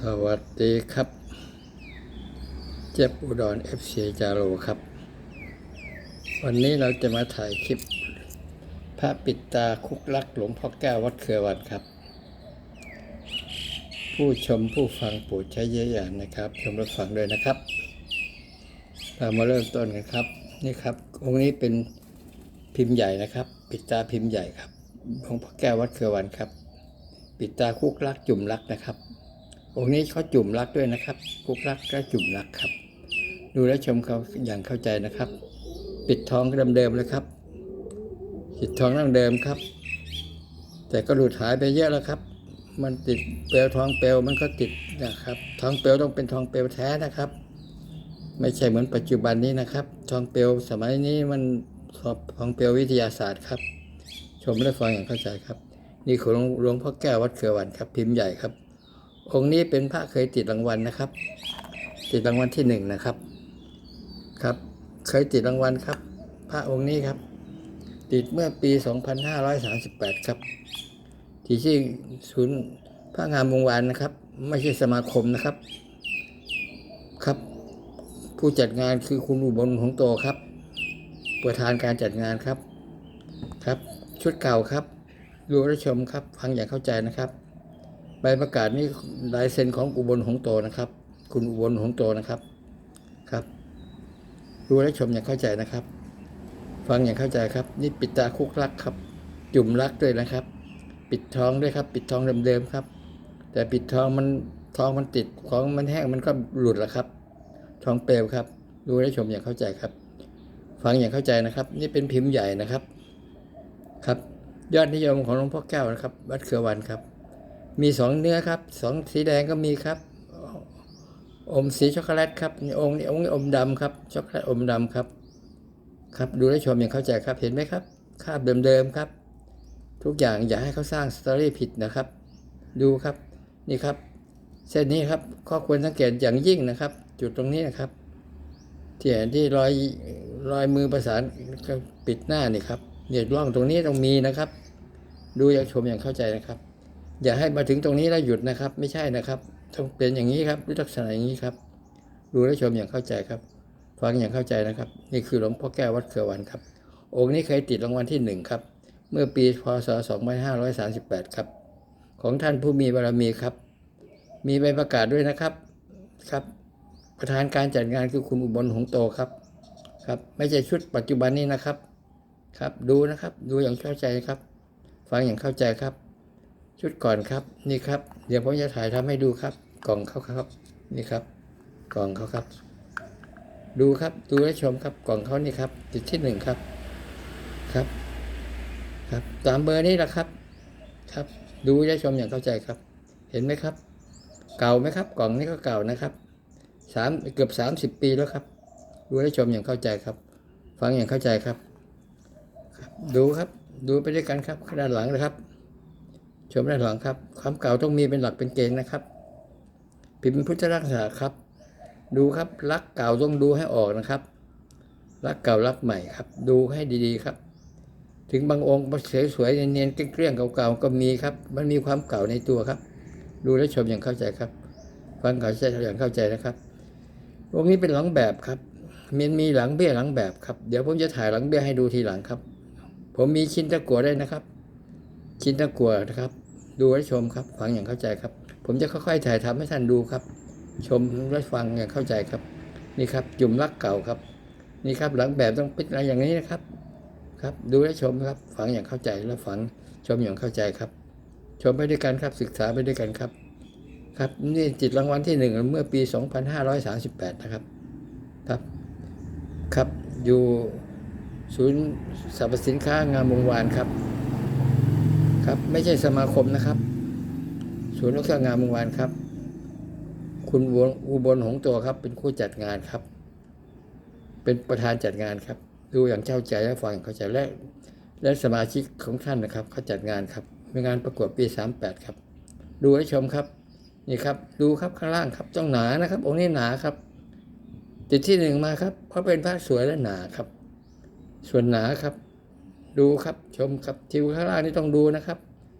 สวัสดีครับ เจ็บอุดรเอฟซีจาโรครับ วันนี้เราจะมาถ่ายคลิป พระปิดตาคุกลักหลวงพ่อแก้ววัดเครือวันครับ ผู้ชมผู้ฟังโปรดใช้เยอะอย่างนะครับ ชมรับฟังด้วยนะครับ เรามาเริ่มต้นกันครับ นี่ครับ องค์นี้เป็นพิมพ์ใหญ่นะครับ ปิดตาพิมพ์ใหญ่ครับหลวงพ่อแก้ววัดเครือวันครับ ปิดตาคุกลักจุ่มลักนะครับ องค์นี้เขาจุ่มรักด้วยนะครับคุกรักก็จุ่มรักครับ ดูและชมเขาอย่างเข้าใจนะครับ ปิดทองเดิมๆเลยครับปิดทองดั้งเดิมครับ แต่ก็หลุดหายไปเยอะแล้วครับ มันติดเปลวทองเปลวมันก็ติดนะครับ ทองเปลวต้องเป็นทองเปลวแท้นะครับ ไม่ใช่เหมือนปัจจุบันนี้นะครับ ทองเปลวสมัยนี้มันทองเปลววิทยาศาสตร์ครับ ชมและฟังอย่างเข้าใจครับ นี่คือหลวงพ่อแก้ววัดเขือวันครับ พิมพ์ใหญ่ครับ องค์นี้เป็นพระเคยติดรางวัลนะครับ ติดรางวัลที่หนึ่งนะครับ ครับ เคยติดรางวัลครับ พระองค์นี้ครับ ติดเมื่อปี 2538 ครับ ที่ที่อศูนย์พระงามวงวานนะครับ ไม่ใช่สมาคมนะครับ ครับ ผู้จัดงานคือคุณอุบลหงโตครับ ประธานการจัดงานครับ ครับ ชุดเก่าครับ ดูและชมครับ ฟังอย่างเข้าใจนะครับ ใบประกาศนี้ลายเซ็นของอุบลหงโตนะครับ คุณอุบลหงโตนะครับครับดูและชมอย่างเข้าใจนะครับ ฟังอย่างเข้าใจครับ นี่ปิดตาคุกลักครับ จุ่มลักด้วยนะครับ ปิดท้องด้วยครับ ปิดท้องเดิมๆครับ แต่ปิดท้องมันท้องมันติดของมันแห้งมันก็หลุดล้วครับ ท้องเปลวครับ ดูและชมอย่างเข้าใจครับ ฟังอย่างเข้าใจนะครับ นี่เป็นพิมพ์ใหญ่นะครับครับ ยอดนิยมของหลวงพ่อแก้วนะครับวัดเขือวันครับ มีสองเนื้อครับสองสีแดงก็มีครับ อมสีช็อกโกแลตครับนี่องค์นี้องค์นี้อมดำครับช็อกโกแลตอมดำครับ ครับดูและชมอย่างเข้าใจครับเห็นไหมครับคาบเดิมๆครับ ทุกอย่างอย่าให้เขาสร้างสตอรี่ผิดนะครับ ดูครับนี่ครับ เส้นนี้ครับข้อควรสังเกตอย่างยิ่งนะครับ จุดตรงนี้นะครับที่เห็นที่รอยรอยมือประสานปิดหน้านี่ครับเนี่ยร่องตรงนี้ต้องมีนะครับ ดูอย่างชมอย่างเข้าใจนะครับ อย่าให้มาถึงตรงนี้แล้วหยุดนะครับ ไม่ใช่นะครับ ต้องเป็นอย่างนี้ครับลักษณะอย่างนี้ครับดูและชมอย่างเข้าใจครับ ฟังอย่างเข้าใจนะครับ นี่คือหลวงพ่อแก้ววัดเขือวันครับ องค์นี้เคยติดรางวัลที่หนึ่งครับ เมื่อปีพศ 2538 ครับ ของท่านผู้มีบารมีครับ มีใบประกาศด้วยนะครับครับ ประธานการจัดงานคือคุณอุบลหงโตครับครับ ไม่ใช่ชุดปัจจุบันนี้นะครับ ครับ ดูนะครับ ดูอย่างเข้าใจครับ ฟังอย่างเข้าใจครับ ชุดก่อนครับ นี่ครับ เดี๋ยวผมจะถ่ายทำให้ดูครับ กล่องเขาครับ นี่ครับ กล่องเขาครับ ดูครับ ดูและชมครับ กล่องเขานี่ครับ จุดที่หนึ่งครับ ครับ ครับตามเบอร์นี้แหละครับ ครับ ดูและชมอย่างเข้าใจครับ เห็นไหมครับ เก่าไหมครับ กล่องนี้ก็เก่านะครับสามเกือบสามสิบปีแล้วครับ ดูและชมอย่างเข้าใจครับ ฟังอย่างเข้าใจครับ ดูครับ ดูไปด้วยกันครับด้านหลังนะครับ ชมด้านหลังครับ ความเก่าต้องมีเป็นหลักเป็นเกณฑ์นะครับ พิมพ์พุทธรักษาครับ ดูครับรักเก่าต้องดูให้ออกนะครับ รักเก่ารักใหม่ครับ ดูให้ดีๆครับ ถึงบางองค์สวยๆเนียนๆเกลี้ยงๆเก่าๆก็มีครับ มันมีความเก่าในตัวครับ ดูและชมอย่างเข้าใจครับฟังเข้าใจอย่างเข้าใจนะครับองค์นี้เป็นหลังแบบครับมันมีหลังเบี้ยหลังแบบครับ เดี๋ยวผมจะถ่ายหลังเบี้ยให้ดูทีหลังครับ ผมมีชิ้นตะกั่วได้นะครับ ชิ้นตะกั่วนะครับ ดูและชมครับ ฟังอย่างเข้าใจครับ ผมจะค่อยๆถ่ายทำให้ท่านดูครับ ชมและฟังอย่างเข้าใจครับ นี่ครับ จุ่มรักเก่าครับ นี่ครับหลังแบบต้องเป็นอะไรอย่างนี้นะครับ ครับ ดูและชมครับ ฟังอย่างเข้าใจและฟังชมอย่างเข้าใจครับ ชมไปด้วยกันครับศึกษาไปด้วยกันครับ ครับนี่จิตรางวัลที่หนึ่งเมื่อปี 2538 นะครับ ครับครับอยู่ศูนย์สรรพสินค้างามวงวานครับ ครับ ไม่ใช่สมาคมนะครับศูนย์รักษางานเมวงวานครับ คุณอุบลหงตัวครับ เป็นผู้จัดงานครับ เป็นประธานจัดงานครับ ดูอย่างเข้าใจและฟังเข้าใจและและสมาชิกของท่านนะครับ เขาจัดงานครับเป็นงานประกวดปี38ครับ ดูให้ชมครับ นี่ครับ ดูครับข้างล่างครับต้องหนานะครับ องค์นี้หนาครับติดที่หนึ่งมาครับเพราะเป็นพระสวยและหนาครับ ส่วนหนาครับ ดูครับชมครับทิวข้างล่างนี่ต้องดูนะครับ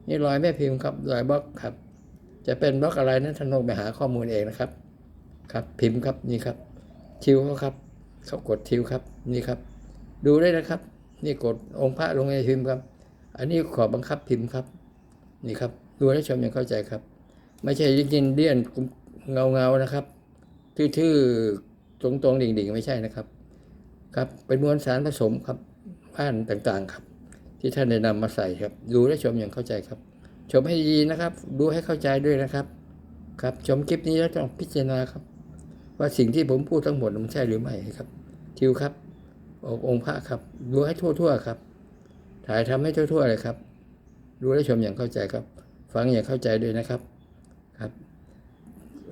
นี่รอยแม่พิมพ์ครับรอยบล็อกครับ จะเป็นบล็อกอะไรนั้นท่านลงไปหาข้อมูลเองนะครับ ครับพิมพ์ครับนี่ครับทิวเขาครับเขากดทิวครับนี่ครับ ดูได้นะครับ นี่กดองค์พระลงในพิมพ์ครับ อันนี้ขอบังคับพิมพ์ครับ นี่ครับ ดูให้ชมอย่างเข้าใจครับ ไม่ใช่ยินเดียนเงาเงานะครับทื่อๆตรงๆดิ่งๆ ไม่ใช่นะครับ ครับเป็นมวลสารผสมครับ บ้านต่างๆครับ ที่ท่านได้นำมาใส่ครับ ดูและชมอย่างเข้าใจครับ ชมให้ดีนะครับ ดูให้เข้าใจด้วยนะครับ ครับชมคลิปนี้แล้วต้องพิจารณาครับ ว่าสิ่งที่ผมพูดทั้งหมดมันใช่หรือไม่ครับ ทิวครับอกองค์พระครับ ดูให้ทั่วๆครับ ถ่ายทำให้ทั่วๆเลยครับ ดูและชมอย่างเข้าใจครับ ฟังอย่างเข้าใจด้วยนะครับครับ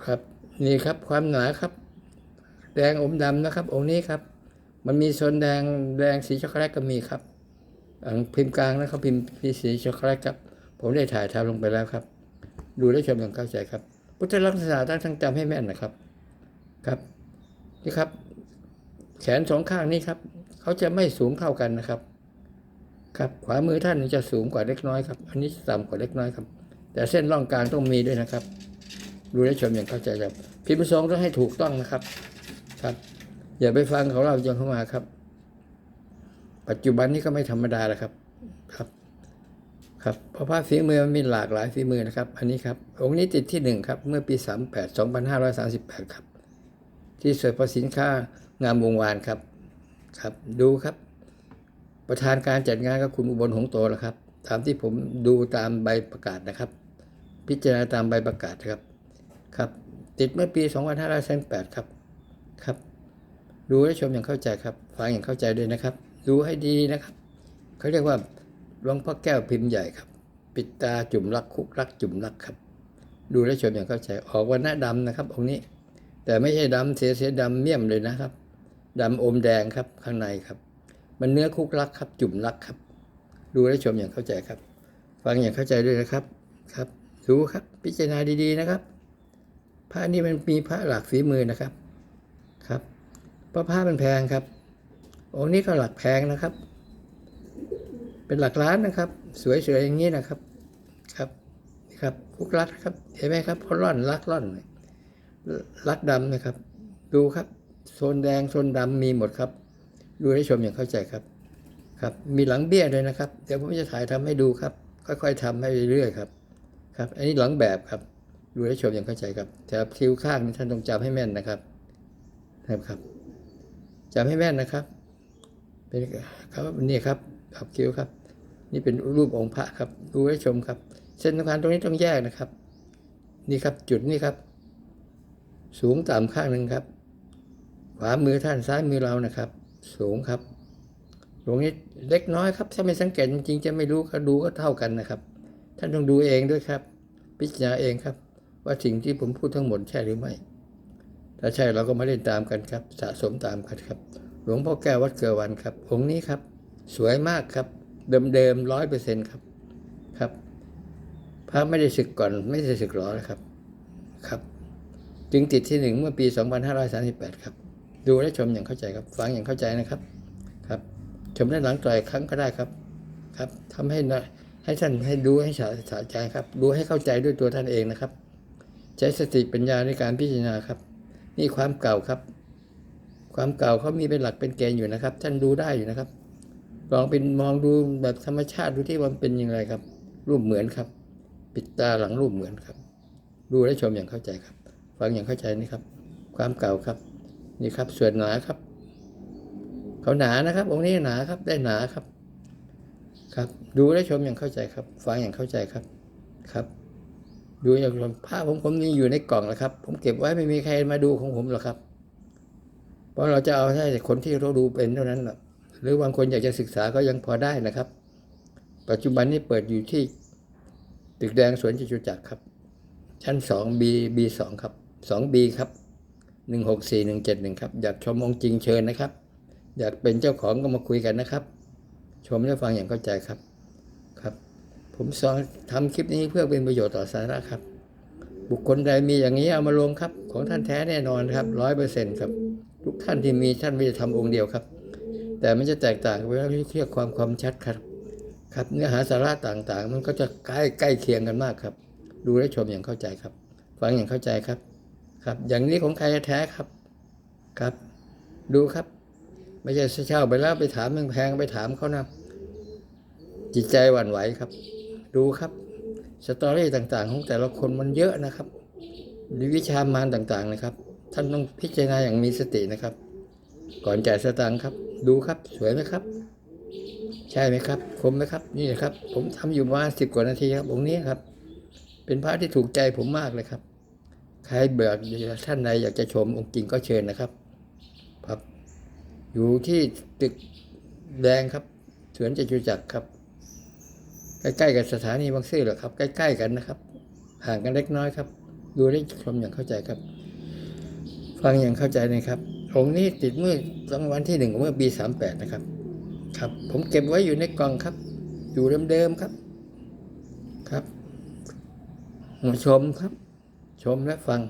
ครับนี่ครับความหนาครับ แดงอมดำนะครับ องค์นี้ครับ มันมีโซนแดงแดงสีช็อกโกแลตก็มีครับพิมพ์กลางนะครับพิมพ์สีช็อกโกแลตครับ ผมได้ถ่ายทำลงไปแล้วครับ ดูและชมอย่างเข้าใจครับ พุทธลักษณะตั้งทั้งจำให้แม่นนะครับครับนี่ครับ แขนสองข้างนี้ครับ เขาจะไม่สูงเท่ากันนะครับ ครับขวามือท่านจะสูงกว่าเล็กน้อยครับ อันนี้ต่ำกว่าเล็กน้อยครับ แต่เส้นร่องกลางต้องมีด้วยนะครับ ดูและชมอย่างเข้าใจครับ พิมพ์ทรงต้องให้ถูกต้องนะครับครับ อย่าไปฟังเขาเราจนเข้ามาครับ ปัจจุบันนี้ก็ไม่ธรรมดาแล้วครับ ครับ ครับเพราะภาพฝีมือมันมีหลากหลายฝีมือนะครับ อันนี้ครับ องค์นี้ติดที่หนึ่งครับ เมื่อปี38 2538ครับ ที่สวยประสินค้างามวงวานครับ ครับ ดูครับ ประธานการจัดงานก็คุณอุบลหงโตแล้วครับ ตามที่ผมดูตามใบประกาศนะครับ พิจารณาตามใบประกาศครับ ครับ ติดเมื่อปี2538ครับ ครับ ดูและชมอย่างเข้าใจครับ ฟังอย่างเข้าใจด้วยนะครับ ดูให้ดีนะครับ เขาเรียกว่าหลวงพ่อแก้วพิมพ์ใหญ่ครับ ปิดตาจุ่มรักคุกรักจุ่มรักครับ ดูและชมอย่างเข้าใจ ออกวันหน้าดำนะครับ องค์นี้ แต่ไม่ใช่ดำเสียเสียดำเมี่ยมเลยนะครับดำอมแดงครับข้างในครับ มันเนื้อคุกรักครับ จุ่มรักครับ ดูและชมอย่างเข้าใจครับ ฟังอย่างเข้าใจด้วยนะครับครับดูครับ พิจารณาดีๆนะครับพระนี่มันมีพระหลักฝีมือนะครับ เพราะผ้ามันแพงครับ องค์นี้ก็หลักแพงนะครับ เป็นหลักล้านนะครับ สวยๆอย่างนี้นะครับ ครับครับคุกรัดครับ เห็นไหมครับเขาล่อนลักล่อนลักดำนะครับ ดูครับโซนแดงโซนดำมีหมดครับ ดูให้ชมอย่างเข้าใจครับ ครับ มีหลังเบี้ยด้วยนะครับ เดี๋ยวผมจะถ่ายทำให้ดูครับ ค่อย ๆทำให้เรื่อยๆครับ ครับ อันนี้หลังแบบครับ ดูให้ชมอย่างเข้าใจครับแต่คิ้วข้างนี่ท่านต้องจำให้แม่นนะครับนะครับ จำให้แม่นนะครับ เป็นครับนี่ครับขับคิ้วครับ นี่เป็นรูปองค์พระครับ ดูให้ชมครับ เส้นสำคัญตรงนี้ต้องแยกนะครับ นี่ครับจุดนี้ครับ สูงต่ำข้างหนึ่งครับ ขวามือท่านซ้ายมือเรานะครับ สูงครับตรงนี้เล็กน้อยครับ ถ้าไม่สังเกตจริงๆจะไม่รู้ก็ดูก็เท่ากันนะครับ ท่านต้องดูเองด้วยครับ พิจารณาเองครับ ว่าสิ่งที่ผมพูดทั้งหมดใช่หรือไม่ ถ้าใช่เราก็มาเล่นตามกันครับ สะสมตามกันครับ หลวงพ่อแก้ววัดเกลือวันครับ องค์นี้ครับ สวยมากครับ เดิมๆร้อยเปอร์เซ็นต์ครับครับพระไม่ได้ศึกก่อนไม่ได้ศึกหรอนะครับครับ จึงติดที่หนึ่งเมื่อปี 2538 ครับ ดูและชมอย่างเข้าใจครับ ฟังอย่างเข้าใจนะครับครับ ชมได้หลังต่อยครั้งก็ได้ครับครับทำให้นะให้ท่านให้ดูให้สาสาใจครับ ดูให้เข้าใจด้วยตัวท่านเองนะครับ ใช้สติปัญญาในการพิจารณาครับ นี่ความเก่าครับ ความเก่าเขามีเป็นหลักเป็นเกณฑ์อยู่นะครับ ท่านดูได้อยู่นะครับ ลองเป็นมองดูแบบธรรมชาติดูที่มันเป็นยังไงครับ รูปเหมือนครับ ปิดตาหลังรูปเหมือนครับ ดูและชมอย่างเข้าใจครับ ฟังอย่างเข้าใจนี่ครับ ความเก่าครับ นี่ครับ ส่วนหนาครับ เขาหนานะครับ องค์นี้หนาครับ ได้หนาครับ ครับ ดูและชมอย่างเข้าใจครับ ฟังอย่างเข้าใจครับ ครับ ดูอย่างชมผ้าผมผมนี่อยู่ในกล่องแล้วครับ ผมเก็บไว้ไม่มีใครมาดูของผมหรอกครับ เพราะเราจะเอาให้คนที่เราดูเป็นเท่านั้นแหละหรือบางคนอยากจะศึกษาก็ยังพอได้นะครับ ปัจจุบันนี้เปิดอยู่ที่ตึกแดงสวนจตุจักรครับ ชั้นสองบีบีสองครับสองบีครับหนึ่งหกสี่หนึ่งเจ็ดหนึ่งครับ อยากชมองจริงเชิญนะครับ อยากเป็นเจ้าของก็มาคุยกันนะครับ ชมและฟังอย่างเข้าใจครับ ผมสอนทำคลิปนี้เพื่อเป็นประโยชน์ต่อสาธารณะครับ บุคคลใดมีอย่างนี้เอามาลงครับ ของท่านแท้แน่นอนครับร้อยเปอร์เซ็นต์ครับทุกท่านที่มีท่านไม่ได้ทำองค์เดียวครับ แต่มันจะแตกต่างเวลาที่เรียกความความชัดครับ ครับเนื้อหาสาระต่างๆ มันก็จะใกล้ใกล้เคียงกันมากครับ ดูและชมอย่างเข้าใจครับ ฟังอย่างเข้าใจครับ ครับ อย่างนี้ของใครแท้ครับครับ ดูครับ ไม่ใช่เช่าไปแล้วไปถามแพงๆไปถามเขานะจิตใจหวั่นไหวครับ ดูครับสตอรี่ต่างๆ ของแต่ละคนมันเยอะนะครับหรือวิชามารต่างๆนะครับ ท่านต้องพิจารณาอย่างมีสตินะครับ ก่อนจ่ายสตางค์ครับ ดูครับสวยไหมครับ ใช่ไหมครับ คมไหมครับ นี่นะครับ ผมทำอยู่ประมาณสิบกว่านาทีครับองค์นี้ครับ เป็นพระที่ถูกใจผมมากเลยครับใครเบื่อท่านใดอยากจะชมองค์จริงก็เชิญนะครับ ครับ อยู่ที่ตึกแดงครับสวนจตุจักรครับ ใกล้ๆกับสถานีบางซื่อหละครับใกล้ ๆ กันนะครับ ห่างกันเล็กน้อยครับ ดูได้ชมอย่างเข้าใจครับ ฟังอย่างเข้าใจนะครับองค์นี้ติดเมื่อรางวัลที่หนึ่งเมื่อปีสามแปดนะครับ ครับ ผมเก็บไว้อยู่ในกล่องครับ อยู่เดิมๆครับครับมาชมครับ ชมและฟัง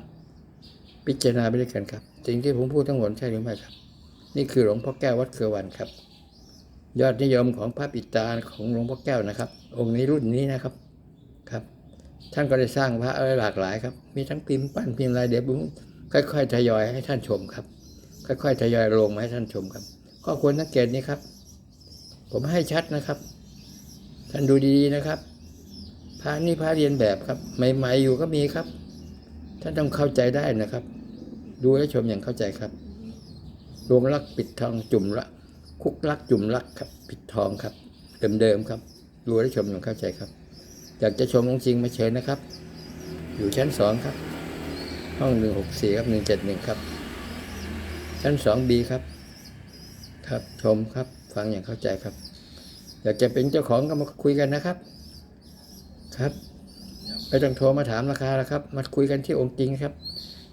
พิจารณาไปด้วยกันครับสิ่งที่ผมพูดทั้งหมดใช่หรือไม่ครับ นี่คือหลวงพ่อแก้ววัดเกลือวันครับ ยอดนิยมของพระปิตาของหลวงพ่อแก้วนะครับ องค์นี้รุ่นนี้นะครับครับ ท่านก็ได้สร้างพระอะไรหลากหลายครับ มีทั้งพิมพ์ปั้นพิมพ์ลายเดี๋ยวผมค่อย ๆ ทยอยให้ท่านชมครับ ค่อย ๆ ทยอยลงมาให้ท่านชมครับข้อควรสังเกตนี้ครับ ผมให้ชัดนะครับ ท่านดูดีๆนะครับพระนี่พระเรียนแบบครับ ใหม่ๆอยู่ก็มีครับ ท่านต้องเข้าใจได้นะครับ ดูและชมอย่างเข้าใจครับลวงลักปิดทองจุ่มละ คุกลักจุ่มลักครับปิดทองครับ เดิมๆครับดูและชมอย่างเข้าใจครับ อยากจะชมองค์จริงมาเชิญนะครับ อยู่ชั้นสองครับ ห้องหนึ่งหกสี่ครับหนึ่งเจ็ดหนึ่งครับ ชั้นสองบีครับ ครับชมครับ ฟังอย่างเข้าใจครับ อยากจะเป็นเจ้าของก็มาคุยกันนะครับ ครับไม่ต้องโทรมาถามราคาแล้วครับ มาคุยกันที่องค์จริงครับ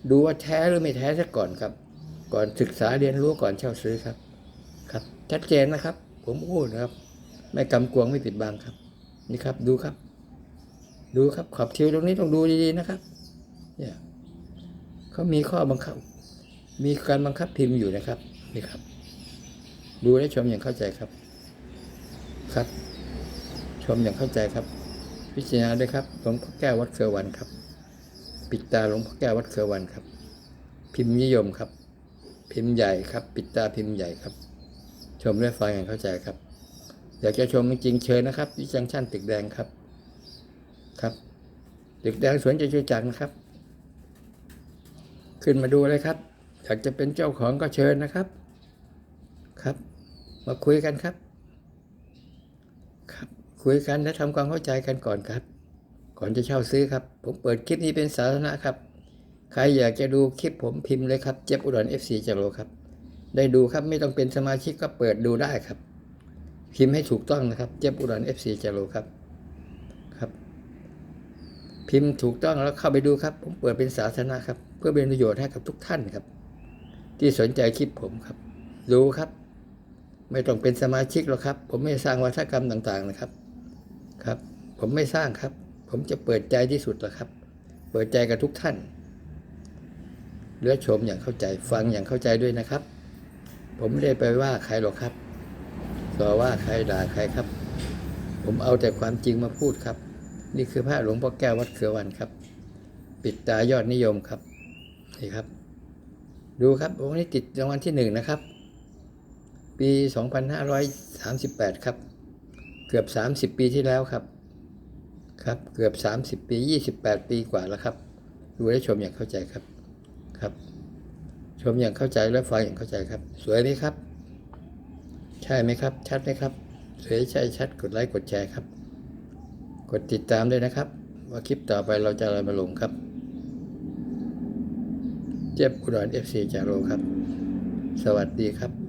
ดูว่าแท้หรือไม่แท้ซะก่อนครับ ก่อนศึกษาเรียนรู้ก่อนเช่าซื้อครับ ชัดเจนนะครับ ผมพูดนะครับ ไม่กำกวงไม่ปิดบังครับ นี่ครับดูครับ ดูครับขอบทิวตรงนี้ต้องดูดีๆนะครับ เนี่ยเขามีข้อบังคับ มีการบังคับพิมพ์อยู่นะครับนี่ครับ ดูและชมอย่างเข้าใจครับ ครับ ชมอย่างเข้าใจครับ พิจารณาด้วยครับหลวงพ่อแก้ววัดเขือวันครับ ปิดตาหลวงพ่อแก้ววัดเขือวันครับ พิมพ์นิยมครับ พิมพ์ใหญ่ครับ ปิดตาพิมพ์ใหญ่ครับ มและฟังอย่างเข้าใจครับ อยากจะชมจริงเชิญนะครับวิจังชั่นตึกแดงครับ ครับ ตึกแดงสวนจตุจักรนะครับ ขึ้นมาดูเลยครับ อยากจะเป็นเจ้าของก็เชิญนะครับ ครับ มาคุยกันครับ ครับ คุยกันและทำความเข้าใจกันก่อนครับ ก่อนจะเช่าซื้อครับ ผมเปิดคลิปนี้เป็นสาธารณะครับ ใครอยากจะดูคลิปผมพิมพ์เลยครับ เจ็บอุดร FC จากโลครับ ได้ดูครับไม่ต้องเป็นสมาชิกก็เปิดดูได้ครับ พิมพ์ให้ถูกต้องนะครับ เจ็บอุดร FC จากโลครับครับ พิมพ์ถูกต้องแล้วเข้าไปดูครับ ผมเปิดเป็นสาธารณะครับ เพื่อเป็นประโยชน์ให้กับทุกท่านครับ ที่สนใจคลิปผมครับ ดูครับ ไม่ต้องเป็นสมาชิกหรอกครับ ผมไม่สร้างวัฒกรรมต่างๆนะครับครับ ผมไม่สร้างครับ ผมจะเปิดใจที่สุดแหละครับ เปิดใจกับทุกท่านเลือชมอย่างเข้าใจฟังอย่างเข้าใจด้วยนะครับ ผมไม่ได้ไปว่าใครหรอกครับต่อว่าใครด่าใครครับ ผมเอาแต่ความจริงมาพูดครับ นี่คือพระหลวงพ่อแก้ววัดเขือวันครับ ปิดตายอดนิยมครับนี่ครับ ดูครับองค์นี้ติดรางวัลที่หนึ่งนะครับ ปี 2538 ครับ เกือบ 30 ปีที่แล้วครับ ครับเกือบ 30 ปี 28 ปีกว่าแล้วครับ ดูและชมอย่างเข้าใจครับครับ มอย่างเข้าใจและฟังอย่างเข้าใจครับ สวยไหมครับ ใช่ไหมครับ ชัดไหมครับ สวยใช่ชัด กดไลค์กดแชร์ครับ กดติดตามด้วยนะครับ ว่าคลิปต่อไปเราจะอะไรมาลงครับ เจ็บอุดรเอฟซีจาโรครับ สวัสดีครับ